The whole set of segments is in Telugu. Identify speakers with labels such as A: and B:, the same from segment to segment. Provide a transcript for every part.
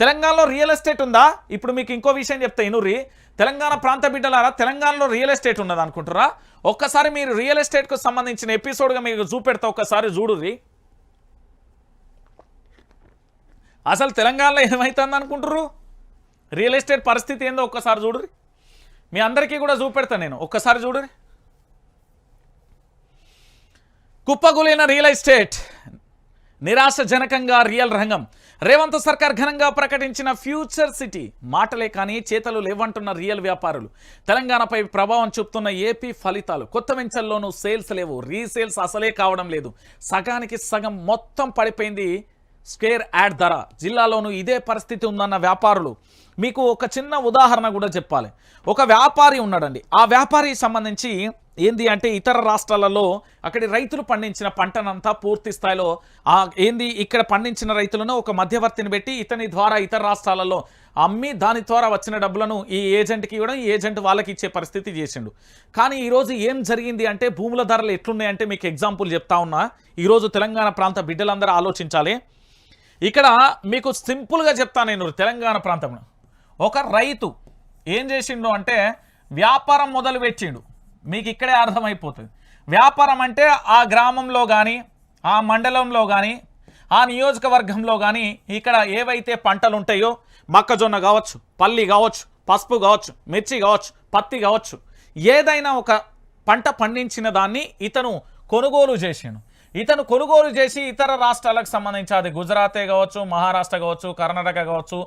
A: తెలంగాణలో రియల్ ఎస్టేట్ ఉందా? ఇప్పుడు మీకు ఇంకో విషయం చెప్తా ఇనురి. తెలంగాణ ప్రాంత బిడ్డలారా తెలంగాణలో రియల్ ఎస్టేట్ ఉన్నది అనుకుంటారా ఒక్కసారి మీరు రియల్ ఎస్టేట్కు సంబంధించిన ఎపిసోడ్గా మీకు చూపెడతా ఒక్కసారి చూడుర్రి. అసలు తెలంగాణలో ఏమవుతుంది అనుకుంటారు రియల్ ఎస్టేట్ పరిస్థితి ఏందో ఒక్కసారి చూడుర్రి. మీ అందరికీ కూడా చూపెడతా నేను ఒక్కసారి చూడుర్రి. కుప్పగులైన రియల్ ఎస్టేట్. నిరాశజనకంగా రియల్ రంగం. రేవంత్ సర్కార్ ఘనంగా ప్రకటించిన ఫ్యూచర్ సిటీ. మాటలే కానీ చేతలు లేవంటున్న రియల్ వ్యాపారులు. తెలంగాణపై ప్రభావం చూపుతున్న ఏపీ ఫలితాలు. కొత్త వెంచర్లోనూ సేల్స్ లేవు. రీసేల్స్ అసలే కావడం లేదు. సగానికి సగం మొత్తం పడిపోయింది స్క్వేర్ యాడ్ ధర. జిల్లాలోనూ ఇదే పరిస్థితి ఉందన్న వ్యాపారులు. మీకు ఒక చిన్న ఉదాహరణ కూడా చెప్పాలి. ఒక వ్యాపారి ఉన్నాడండి. ఆ వ్యాపారికి సంబంధించి ఏంది అంటే ఇతర రాష్ట్రాలలో అక్కడి రైతులు పండించిన పంటనంతా పూర్తి స్థాయిలో ఆ ఏంది ఇక్కడ పండించిన రైతులను ఒక మధ్యవర్తిని పెట్టి ఇతని ద్వారా ఇతర రాష్ట్రాలలో అమ్మి దాని ద్వారా వచ్చిన డబ్బులను ఈ ఏజెంట్కి ఇవ్వడం ఈ ఏజెంట్ వాళ్ళకి ఇచ్చే పరిస్థితి చేసిండు. కానీ ఈరోజు ఏం జరిగింది అంటే భూముల ధరలు ఎట్లున్నాయంటే మీకు ఎగ్జాంపుల్ చెప్తా ఉన్నా. ఈరోజు తెలంగాణ ప్రాంత బిడ్డలందరూ ఆలోచించాలి. ఇక్కడ మీకు సింపుల్గా చెప్తా నేను తెలంగాణ ప్రాంతంలో. ఒక రైతు ఏం చేసిండు అంటే వ్యాపారం మొదలు పెట్టిండు మీకు ఇక్కడే అర్థమైపోతుంది. వ్యాపారం అంటే ఆ గ్రామంలో కానీ ఆ మండలంలో కానీ ఆ నియోజకవర్గంలో కానీ ఇక్కడ ఏవైతే పంటలు ఉంటాయో మొక్కజొన్న కావచ్చు పల్లి కావచ్చు పసుపు కావచ్చు మిర్చి కావచ్చు పత్తి కావచ్చు ఏదైనా ఒక పంట పండించిన దాన్ని ఇతను కొనుగోలు చేశాను ఇతను కొనుగోలు చేసి ఇతర రాష్ట్రాలకు సంబంధించి అది గుజరాతే కావచ్చు మహారాష్ట్ర కావచ్చు కర్ణాటక కావచ్చు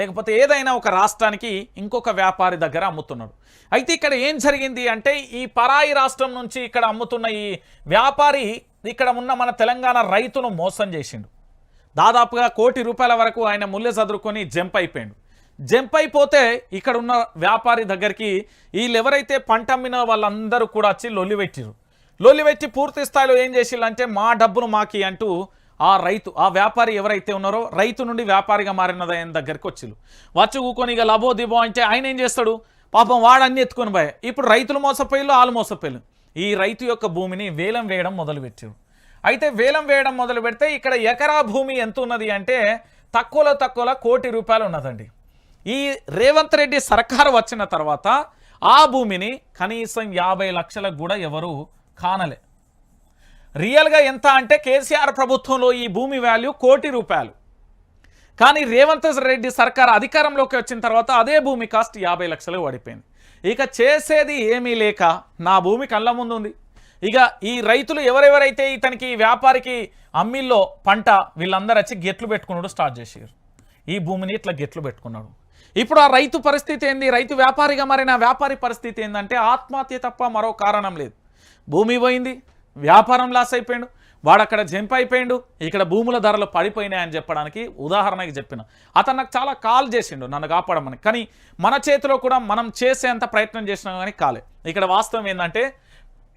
A: లేకపోతే ఏదైనా ఒక రాష్ట్రానికి ఇంకొక వ్యాపారి దగ్గర అమ్ముతున్నాడు. అయితే ఇక్కడ ఏం జరిగింది అంటే ఈ పరాయి రాష్ట్రం నుంచి ఇక్కడ అమ్ముతున్న ఈ వ్యాపారి ఇక్కడ ఉన్న మన తెలంగాణ రైతును మోసం చేసిండు. దాదాపుగా కోటి రూపాయల వరకు ఆయన ముల్లె చదువుకొని జంప్ అయిపోయాడు. జంప్ అయిపోతే ఇక్కడ ఉన్న వ్యాపారి దగ్గరికి వీళ్ళు ఎవరైతే పంట అమ్మిన వాళ్ళందరూ కూడా వచ్చి లొల్లి పెట్టిరు పూర్తి స్థాయిలో ఏం చేసిల్లంటే మా డబ్బును మాకి అంటూ ఆ రైతు ఆ వ్యాపారి ఎవరైతే ఉన్నారో రైతు నుండి వ్యాపారిగా మారినది ఆయన దగ్గరికి వచ్చిళ్ళు. వచ్చి ఊకొని ఇక లబో దిబో అంటే ఆయన ఏం చేస్తాడు? పాపం వాడు అన్ని ఎత్తుకొని పోయా. ఇప్పుడు రైతులు మోసపోయిల్లు వాళ్ళు మోసపోయిల్లు ఈ రైతు యొక్క భూమిని వేలం వేయడం మొదలుపెట్టారు. అయితే వేలం వేయడం మొదలు పెడితే ఇక్కడ ఎకరా భూమి ఎంత ఉన్నది అంటే తక్కువలో తక్కువలో కోటి రూపాయలు ఉన్నదండి. ఈ రేవంత్ రెడ్డి సర్కారు వచ్చిన తర్వాత ఆ భూమిని కనీసం యాభై లక్షలకు కూడా ఎవరు కానలే. రియల్గా ఎంత అంటే కేసీఆర్ ప్రభుత్వంలో ఈ భూమి వాల్యూ కోటి రూపాయలు. కానీ రేవంత్ రెడ్డి సర్కార్ అధికారంలోకి వచ్చిన తర్వాత అదే భూమి కాస్ట్ యాభై లక్షలు పడిపోయింది. ఇక చేసేది ఏమీ లేక నా భూమి కళ్ళ ముందు ఉంది. ఇక ఈ రైతులు ఎవరెవరైతే ఇతనికి వ్యాపారికి అమ్మిల్లో పంట వీళ్ళందరూ వచ్చి గెట్లు పెట్టుకున్నాడు స్టార్ట్ చేసారు ఈ భూమిని ఇట్లా గెట్లు పెట్టుకున్నాడు. ఇప్పుడు ఆ రైతు పరిస్థితి ఏంది? రైతు వ్యాపారిగా మారిన వ్యాపారి పరిస్థితి ఏంటంటే ఆత్మహత్య తప్ప మరో కారణం లేదు. భూమి పోయింది వ్యాపారం లాస్ అయిపోయాడు వాడు అక్కడ జంప్ అయిపోయిండు ఇక్కడ భూముల ధరలు పడిపోయినాయని చెప్పడానికి ఉదాహరణకి చెప్పిన. అతను నాకు చాలా కాల్ చేసిండు నన్ను కాపాడమని. కానీ మన చేతిలో కూడా మనం చేసేంత ప్రయత్నం చేసినా కానీ కాలే. ఇక్కడ వాస్తవం ఏంటంటే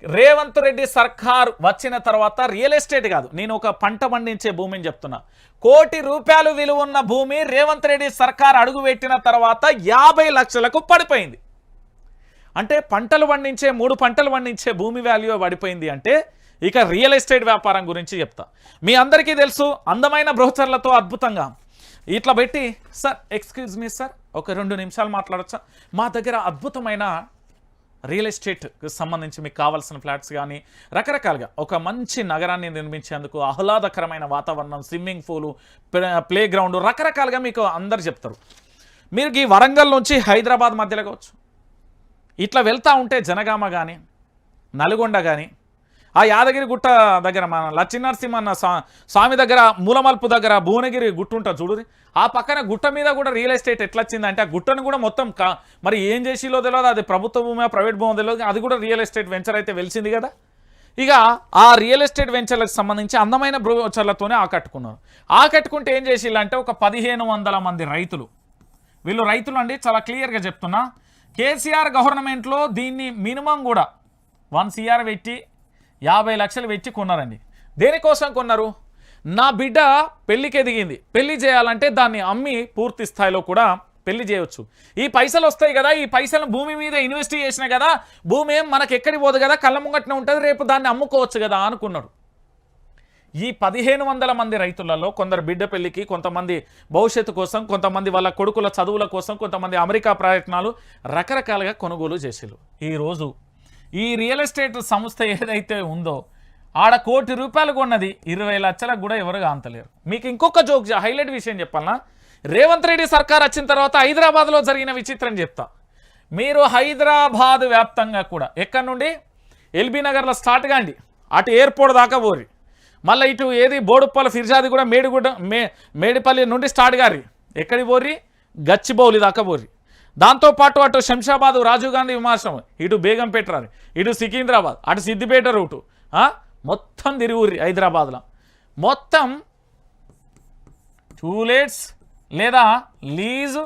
A: రేవంత్ రెడ్డి సర్కార్ వచ్చిన తర్వాత రియల్ ఎస్టేట్ కాదు నేను ఒక పంట పండించే భూమిని చెప్తున్నా. కోటి రూపాయలు విలువ ఉన్న భూమి రేవంత్ రెడ్డి సర్కార్ అడుగుపెట్టిన తర్వాత యాభై లక్షలకు పడిపోయింది. అంటే పంటలు పండించే మూడు పంటలు పండించే భూమి వాల్యూ పడిపోయింది అంటే ఇక రియల్ ఎస్టేట్ వ్యాపారం గురించి చెప్తా. మీ అందరికీ తెలుసు అందమైన బ్రోచర్లతో అద్భుతంగా. ఇట్లా పెట్టి సార్ ఎక్స్క్యూజ్ మీ సార్ ఒక రెండు నిమిషాలు మాట్లాడచ్చా? మా దగ్గర అద్భుతమైన రియల్ ఎస్టేట్కి సంబంధించి మీకు కావాల్సిన ఫ్లాట్స్ కానీ రకరకాలుగా ఒక మంచి నగరాన్ని నిర్మించేందుకు ఆహ్లాదకరమైన వాతావరణం స్విమ్మింగ్ పూలు ప్లే గ్రౌండ్ రకరకాలుగా మీకు అందరు చెప్తారు. మీరు ఈ వరంగల్ నుంచి హైదరాబాద్ మధ్యలో కావచ్చు. ఇట్లా వెళ్తూ ఉంటే జనగామ కానీ నల్గొండ కానీ ఆ యాదగిరి గుట్ట దగ్గర మన లచ్చినరసింహన్న స్వా- స్వామి దగ్గర మూలమల్పు దగ్గర భువనగిరి గుట్ట ఉంటుంది చూడుది ఆ పక్కన గుట్ట మీద కూడా రియల్ ఎస్టేట్ ఎట్లా వచ్చిందంటే ఆ గుట్టను కూడా మొత్తం మరి ఏం చేసిలో తెలియదు అది ప్రభుత్వ భూమి ప్రైవేట్ భూమి తెలియదు అది కూడా రియల్ ఎస్టేట్ వెంచర్ అయితే వెలిసింది కదా. ఇక ఆ రియల్ ఎస్టేట్ వెంచర్లకు సంబంధించి అందమైన బ్రోచర్లతోనే ఆకట్టుకున్నారు. ఆకట్టుకుంటే ఏం చేసిల్లంటే ఒక పదిహేను వందల మంది రైతులు. వీళ్ళు రైతులు అండి చాలా క్లియర్గా చెప్తున్నా. కేసీఆర్ గవర్నమెంట్లో దీన్ని మినిమం కూడా వన్ సిఆర్ పెట్టి యాభై లక్షలు పెట్టి కొన్నారండి. దేనికోసం కొన్నారు? నా బిడ్డ పెళ్ళికి ఎదిగింది. పెళ్ళి చేయాలంటే దాన్ని అమ్మి పూర్తి స్థాయిలో కూడా పెళ్ళి చేయొచ్చు. ఈ పైసలు వస్తాయి కదా ఈ పైసలు భూమి మీద ఇన్వెస్ట్ చేసిన కదా భూమి ఏం మనకి ఎక్కడికి పోదు కదా కళ్ళ ముంగట్నే ఉంటుంది రేపు దాన్ని అమ్ముకోవచ్చు కదా అనుకున్నాడు. ఈ పదిహేను వందల మంది రైతులలో కొందరు బిడ్డ పెళ్ళికి కొంతమంది భవిష్యత్తు కోసం కొంతమంది వాళ్ళ కొడుకుల చదువుల కోసం కొంతమంది అమెరికా ప్రయత్నాలు రకరకాలుగా కొనుగోలు చేసారు ఈరోజు ఈ రియల్ ఎస్టేట్ సంస్థ ఏదైతే ఉందో ఆడ కోటి రూపాయలు కొన్నది ఇరవై లక్షలకు కూడా ఎవరు కాంతలేరు. మీకు ఇంకొక జోక్ హైలైట్ విషయం చెప్పాలన్నా రేవంత్ రెడ్డి సర్కార్ వచ్చిన తర్వాత హైదరాబాద్లో జరిగిన విచిత్రం చెప్తా. మీరు హైదరాబాద్ వ్యాప్తంగా కూడా ఎక్కడి నుండి? ఎల్బీ నగర్లో స్టార్ట్ కాండి. అటు ఎయిర్పోర్ట్ దాకా పోరి. మళ్ళీ ఇటు ఏది బోడుప్పల ఫిర్జాది కూడా మేడిగుడ్డ మే మేడిపల్లి నుండి స్టార్ట్ గారి. ఎక్కడి పోరి గచ్చిబౌలి దాకా పోరి దాంతోపాటు అటు శంషాబాద్ రాజీవ్ గాంధీ విమానం ఇటు బేగంపేట రాని ఇటు సికింద్రాబాద్. అటు సిద్దిపేట రూటు. మొత్తం తిరుగుర్రి హైదరాబాద్లో. మొత్తం టూలెట్స్ లేదా లీజు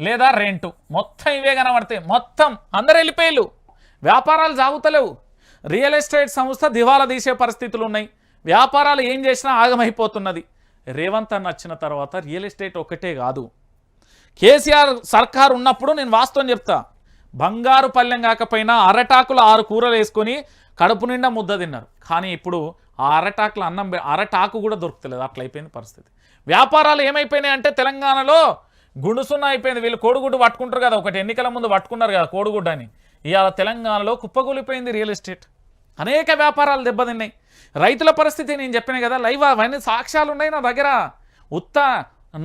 A: లేదా రెంటు. మొత్తం ఇవే కనబడతాయి. మొత్తం అందరు వెళ్ళిపోయారు వ్యాపారాలు సాగుతలేవు రియల్ ఎస్టేట్ సంస్థ దివాలా తీసే పరిస్థితులు ఉన్నాయి వ్యాపారాలు ఏం చేసినా ఆగమైపోతున్నది. రేవంత్ అన్న వచ్చిన తర్వాత రియల్ ఎస్టేట్ ఒకటే కాదు. కేసీఆర్ సర్కార్ ఉన్నప్పుడు నేను వాస్తవం చెప్తా. బంగారు పల్లెం కాకపోయినా అరటాకులు ఆరు కూరలు వేసుకొని కడుపు నిండా ముద్ద తిన్నారు. కానీ ఇప్పుడు ఆ అరటాకులు అన్నం అరటాకు కూడా దొరుకుతలేదు. అట్లా అయిపోయింది పరిస్థితి. వ్యాపారాలు ఏమైపోయినాయి అంటే తెలంగాణలో గుండుసున్న అయిపోయింది. వీళ్ళు కోడిగుడ్డు పట్టుకుంటారు కదా. ఒకటి ఎన్నికల ముందు పట్టుకున్నారు కదా కోడిగుడ్డు అని. ఇవాళ తెలంగాణలో కుప్పకూలిపోయింది రియల్ ఎస్టేట్. అనేక వ్యాపారాలు దెబ్బతిన్నాయి. రైతుల పరిస్థితి నేను చెప్పిన కదా లైవ్ అవన్నీ సాక్ష్యాలు ఉన్నాయి నా దగ్గర. ఉత్త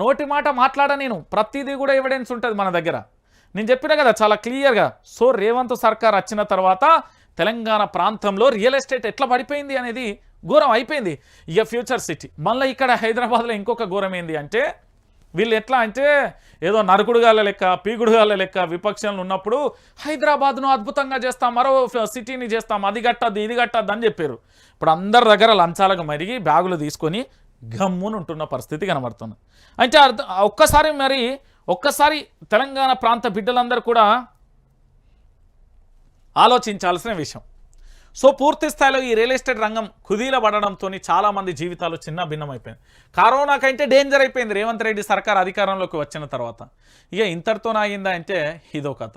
A: నోటి మాట మాట్లాడ నేను. ప్రతిదీ కూడా ఎవిడెన్స్ ఉంటుంది మన దగ్గర. నేను చెప్పిన కదా చాలా క్లియర్గా సో రేవంత్ సర్కార్ వచ్చిన తర్వాత తెలంగాణ ప్రాంతంలో రియల్ ఎస్టేట్ ఎట్లా పడిపోయింది అనేది ఘోరం అయిపోయింది. ఇక ఫ్యూచర్ సిటీ మళ్ళీ ఇక్కడ హైదరాబాద్లో ఇంకొక ఘోరం ఏంది అంటే వీళ్ళు ఎట్లా అంటే ఏదో నరకుడుగాల లెక్క పీగుడుగాల లెక్క విపక్షంలో ఉన్నప్పుడు హైదరాబాద్ను అద్భుతంగా చేస్తాం మరో సిటీని చేస్తాం అది కట్టద్దు ఇది కట్టద్దు అని చెప్పారు. ఇప్పుడు అందరి దగ్గర లంచాలకు మరిగి బ్యాగులు తీసుకొని గమ్మును ఉంటున్న పరిస్థితి కనబడుతుంది. అంటే అర్థం ఒక్కసారి మరి ఒక్కసారి తెలంగాణ ప్రాంత బిడ్డలందరూ కూడా ఆలోచించాల్సిన విషయం. సో పూర్తి స్థాయిలో ఈ రియల్ ఎస్టేట్ రంగం కుదీల పడడంతో చాలామంది జీవితాలు చిన్న భిన్నమైపోయింది కరోనా కంటే డేంజర్ అయిపోయింది రేవంత్ రెడ్డి సర్కార్ అధికారంలోకి వచ్చిన తర్వాత. ఇక ఇంతటితో ఆగిందా అంటే ఇదో కథ.